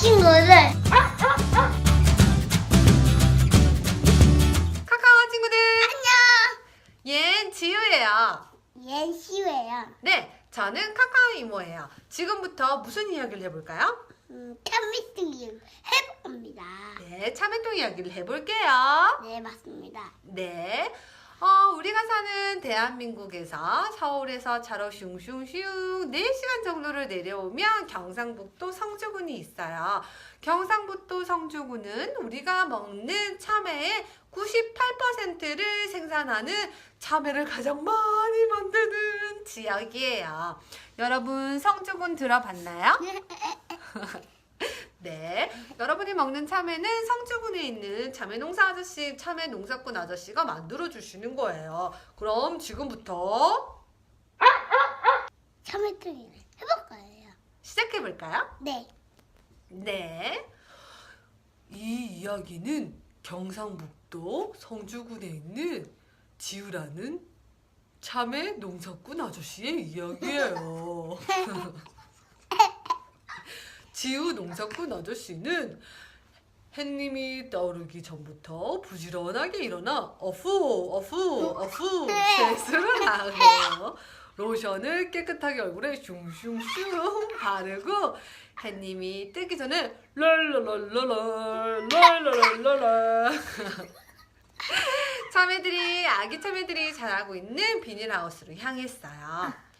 친구들. 카카오 친구들. 안녕. 옌 지우예요. 예시예요. 네 저는 카카오 이모예요. 지금부터 무슨 이야기를 해볼까요? 음, 캔미스팅 해봅니다. 네 참외통 이야기를 해볼게요. 네 맞습니다. 네 어, 우리가 사는 대한민국에서 서울에서 차로 슝슝슝 4시간 정도를 내려오면 경상북도 성주군이 있어요. 경상북도 성주군은 우리가 먹는 참외의 98%를 생산하는 참외를 가장 많이 만드는 지역이에요. 여러분 성주군 들어봤나요? 네. 여러분이 먹는 참외는 성주군에 있는 참외 농사 아저씨, 참외 농사꾼 아저씨가 만들어 주시는 거예요. 그럼 지금부터 참외통을 해볼 거예요 시작해 볼까요? 네 네. 이 이야기는 경상북도 성주군에 있는 지우라는 참외 농사꾼 아저씨의 이야기예요. 지우 농사꾼 아저씨는 햇님이 떠오르기 전부터 부지런하게 일어나 어후 어후 어후 세수를 하고 로션을 깨끗하게 얼굴에 슝슝슝 바르고 햇님이 뜨기 전에 랄랄랄랄라 랄랄랄랄라 참외들이 아기 참외들이 자라고 있는 비닐하우스로 향했어요.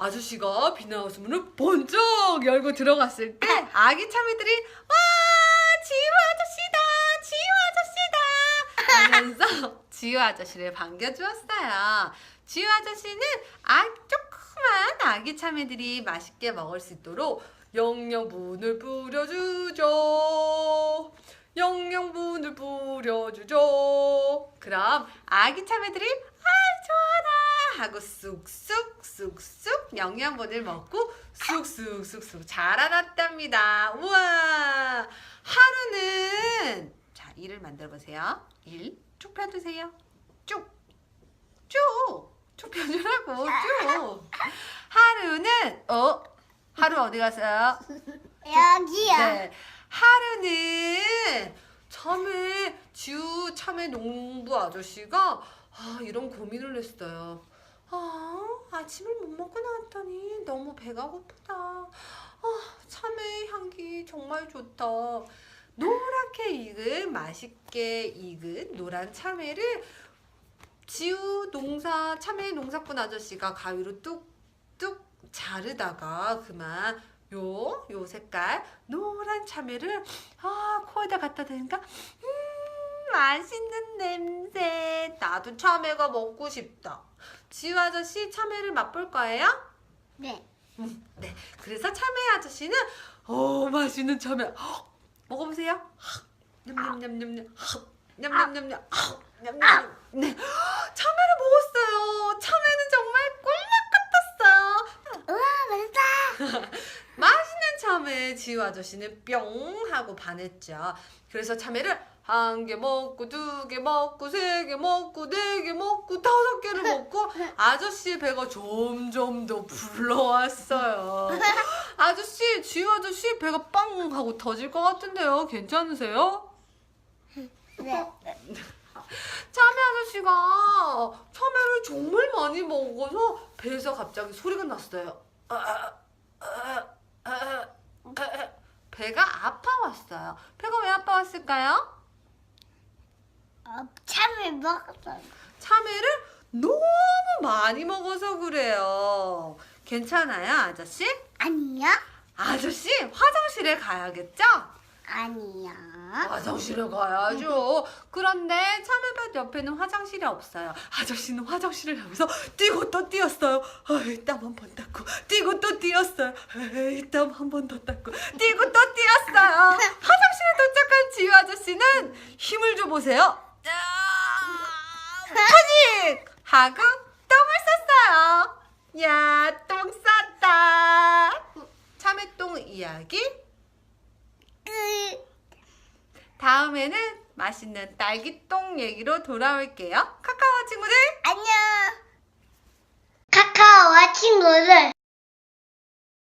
아저씨가 비닐하우스 문을 번쩍 열고 들어갔을 때 아기 참외들이 와 지우 아저씨다 지우 아저씨다 하면서 지우 아저씨를 반겨주었어요. 지우 아저씨는 아 조그만 아기 참외들이 맛있게 먹을 수 있도록 영양분을 뿌려주죠. 영양분을 뿌려주죠. 그럼 아기 참외들이 아 좋아라 하고 쑥쑥 쑥쑥 영양분을 먹고 쑥쑥 쑥쑥 자라났답니다. 우와 하루는 자 일을 만들어 보세요. 일 쭉 펴 주세요. 쭉 쭉. 쭉 펴 주라고 쭉. 하루는 어 하루 어디 갔어요? 여기요 네. 하루는 참외 지우 참외 농부 아저씨가 아, 이런 고민을 했어요. 아, 아침을 못 먹고 나왔더니 너무 배가 고프다. 아, 참외 향기 정말 좋다. 노랗게 익은 맛있게 익은 노란 참외를 지우 농사 참외 농사꾼 아저씨가 가위로 뚝뚝 자르다가 그만 요, 요 색깔 노란 참외를 아 코에다 갖다 대니까 음 맛있는 냄새 나도 참외가 먹고 싶다 지우 아저씨 참외를 맛볼 거예요? 네. 음, 네. 그래서 참외 아저씨는 어 맛있는 참외. 헉, 먹어보세요. 냠냠냠냠냠. 헉, 냠냠냠냠. 헉, 냠냠 네. 참외를 먹었어요. 참외는 정말 꿀맛 같았어요. 우와 맛있다. 맛있는 참외 지우 아저씨는 뿅 하고 반했죠. 그래서 참외를 한 개 먹고 두 개 먹고 세 개 먹고 네 개 먹고 다섯 개를 먹고 아저씨의 배가 점점 더 불러왔어요. 아저씨, 지우 아저씨 배가 빵 하고 터질 것 같은데요. 괜찮으세요? 네 참외 아저씨가 참외를 정말 많이 먹어서 배에서 갑자기 소리가 났어요. 아, 아, 아, 아, 아, 아. 배가 아파왔어요. 배가 왜 아파왔을까요? 어, 참외 먹었어요 참외를 너무 많이 먹어서 그래요. 괜찮아요, 아저씨? 아니요 아저씨, 화장실에 가야겠죠? 아니요 화장실에 가야죠. 그런데 참외밭 옆에는 화장실이 없어요. 아저씨는 화장실을 향해서 뛰고 또 뛰었어요. 땀 한 번 닦고 뛰고 또 뛰었어요. 땀 한 번 더 닦고 뛰고 또 뛰었어요. 화장실에 도착한 지우 아저씨는 힘을 줘 보세요. 파닉 하고 똥을 쌌어요. 야, 똥 쌌다. 참외똥 이야기 끝 다음에는 맛있는 딸기똥 얘기로 돌아올게요. 카카오 친구들 안녕 카카오와 친구들